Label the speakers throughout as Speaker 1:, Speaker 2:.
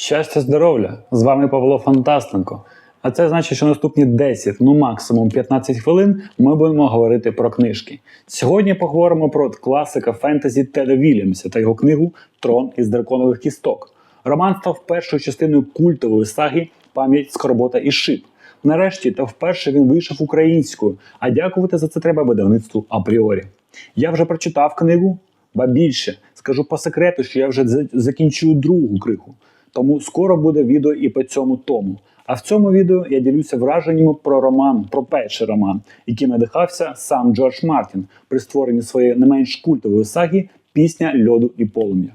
Speaker 1: Щастя, здоров'я! З вами Павло Фантастенко. А це значить, що наступні 10, ну максимум 15 хвилин ми будемо говорити про книжки. Сьогодні поговоримо про класика фентезі Теда Вільямса та його книгу Трон із драконових кісток. Роман став першою частиною культової саги Пам'ять Скорбота і Шип. Нарешті та вперше він вийшов українською, а дякувати за це треба видавництву апріорі. Я вже прочитав книгу, ба більше скажу по секрету, що я вже закінчую другу криху. Тому скоро буде відео і по цьому тому. А в цьому відео я ділюся враженнями про роман, про перший роман, яким надихався сам Джордж Мартін при створенні своєї не менш культової саги Пісня льоду і полум'я.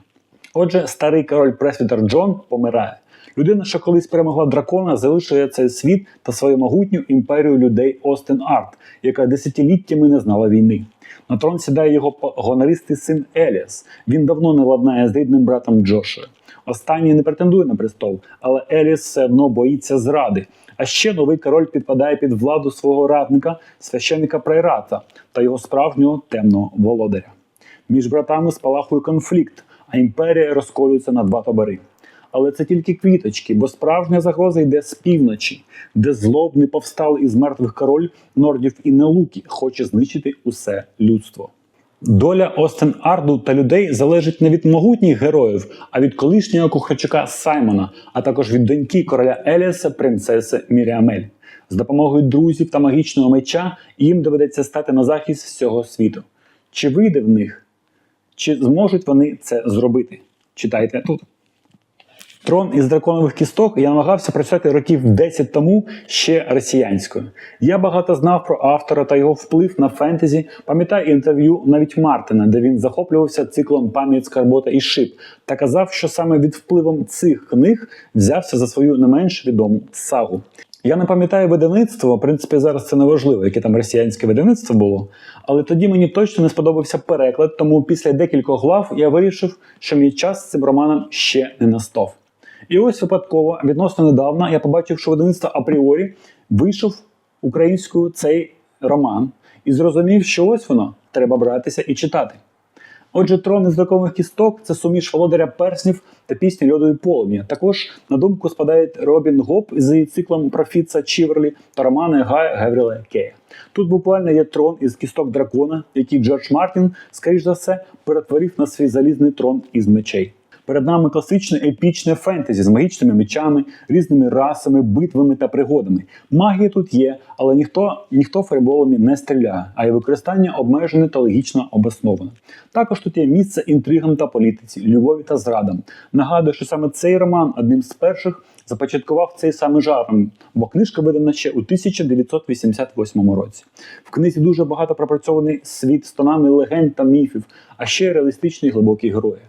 Speaker 1: Отже, старий король Пресвітер Джон помирає. Людина, що колись перемогла дракона, залишує цей світ та свою могутню імперію людей Остен Арт, яка десятиліттями не знала війни. На трон сідає його гонористий син Еліас. Він давно не ладнає з рідним братом Джошою. Останній не претендує на престол, але Еліас все одно боїться зради. А ще новий король підпадає під владу свого радника, священника Прайрата та його справжнього темного володаря. Між братами спалахує конфлікт, а імперія розколюється на два табори. Але це тільки квіточки, бо справжня загроза йде з півночі, де злобний повсталий із мертвих король Нордів і Нелукі хоче знищити усе людство. Доля Остен Арду та людей залежить не від могутніх героїв, а від колишнього кухарчука Саймона, а також від доньки короля Еліаса, принцеси Міріамель. З допомогою друзів та магічного меча їм доведеться стати на захист всього світу. Чи вийде в них? Чи зможуть вони це зробити? Читайте тут. Трон із драконових кісток я намагався прочитати років 10 тому ще росіянською. Я багато знав про автора та його вплив на фентезі. Пам'ятаю інтерв'ю навіть Мартина, де він захоплювався циклом Пам'ять Скарбота і Шип та казав, що саме від впливом цих книг взявся за свою не менш відому сагу. Я не пам'ятаю видавництво, в принципі, зараз це не важливо, яке там росіянське видавництво було. Але тоді мені точно не сподобався переклад, тому після декількох глав я вирішив, що мій час з цим романом ще не настав. І ось випадково, відносно недавно, я побачив, що видавництво апріорі вийшов українською цей роман і зрозумів, що ось воно треба братися і читати. Отже, трон із драконових кісток це суміш володаря перснів та пісні льоду і полум'я. Також на думку спадають Робін Гоп з циклом про Фіца Чіверлі та романи Гая Гевріла Кея. Тут буквально є трон із кісток дракона, який Джордж Мартін, скоріш за все, перетворив на свій залізний трон із мечей. Перед нами класичне епічне фентезі з магічними мечами, різними расами, битвами та пригодами. Магія тут є, але ніхто ніхто фейерболами не стріляє, а й використання обмежене та логічно обосноване. Також тут є місце інтригам та політиці, любові та зрадам. Нагадую, що саме цей роман одним з перших започаткував цей самий жанр, бо книжка видана ще у 1988 році. В книзі дуже багато пропрацьований світ з тонами легенд та міфів, а ще реалістичні глибокі герої.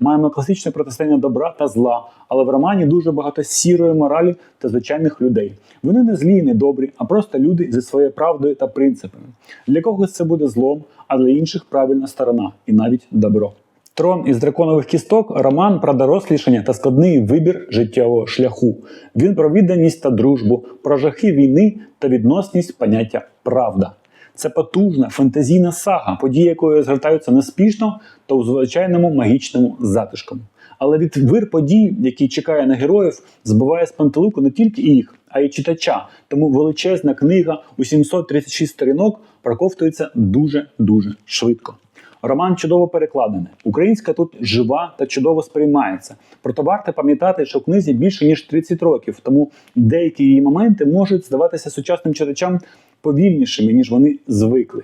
Speaker 1: Маємо класичне протистояння добра та зла, але в романі дуже багато сірої моралі та звичайних людей. Вони не злі і не добрі, а просто люди зі своєю правдою та принципами. Для когось це буде злом, а для інших правильна сторона і навіть добро. Трон із драконових кісток роман про дорослішання та складний вибір життєвого шляху. Він про відданість та дружбу, про жахи війни та відносність поняття правда. Це потужна фантазійна сага, події якої розгортаються неспішно та у звичайному магічному затишком. Але від вир подій, який чекає на героїв, збиває з пантелику не тільки їх, а й читача. Тому величезна книга у 736 сторінок проковтується дуже дуже швидко. Роман чудово перекладений. Українська тут жива та чудово сприймається. Проте варто пам'ятати, що в книзі більше ніж 30 років, тому деякі її моменти можуть здаватися сучасним читачам повільнішими, ніж вони звикли.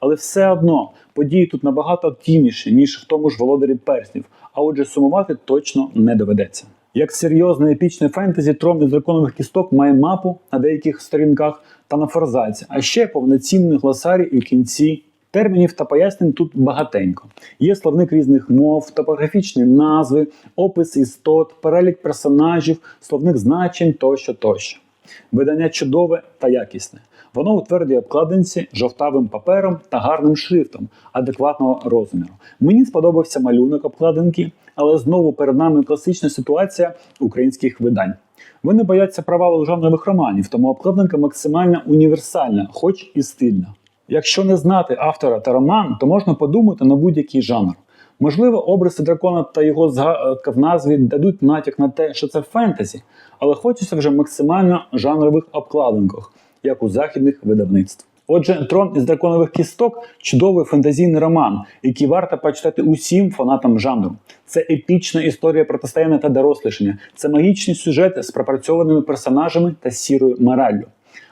Speaker 1: Але все одно події тут набагато активніші, ніж в тому ж володарі перснів, а отже, сумувати точно не доведеться. Як серйозне епічне фентезі, трон із драконових кісток має мапу на деяких сторінках та на форзаці, а ще повноцінний гласарій у кінці. Термінів та пояснень тут багатенько. Є словник різних мов, топографічні назви, опис істот, перелік персонажів, словник значень тощо тощо. Видання чудове та якісне. Воно у твердій обкладинці, жовтавим папером та гарним шрифтом адекватного розміру. Мені сподобався малюнок обкладинки, але знову перед нами класична ситуація українських видань. Вони бояться провалу жанрових романів, тому обкладинка максимально універсальна, хоч і стильна. Якщо не знати автора та роман, то можна подумати на будь-який жанр. Можливо, образи дракона та його згадка в назві дадуть натяк на те, що це фентезі, але хочеться вже максимально жанрових обкладинках, як у західних видавництв. Отже, трон із драконових кісток чудовий фентезійний роман, який варто почитати усім фанатам жанру. Це епічна історія протистояння та дорослішання, це магічний сюжет з пропрацьованими персонажами та сірою мораллю.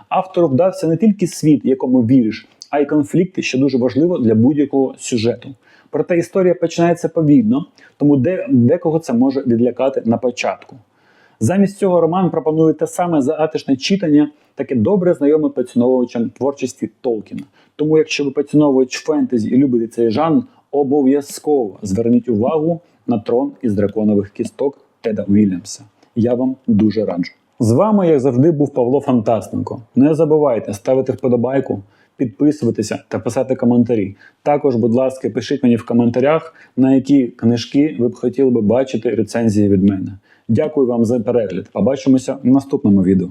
Speaker 1: Автору вдався не тільки світ, якому віриш, а й конфлікти, що дуже важливо для будь-якого сюжету. Проте історія починається повільно, тому де, декого це може відлякати на початку. Замість цього роман пропонує те саме затишне читання, таке добре знайоме поціновувачам творчості Толкіна. Тому, якщо ви поціновувач фентезі і любите цей жанр, обов'язково зверніть увагу на трон із драконових кісток Теда Уільямса. Я вам дуже раджу. З вами, як завжди, був Павло Фантастенко. Не забувайте ставити вподобайку, підписуватися та писати коментарі. Також, будь ласка, пишіть мені в коментарях, на які книжки ви б хотіли би бачити рецензії від мене. Дякую вам за перегляд. Побачимося в наступному відео.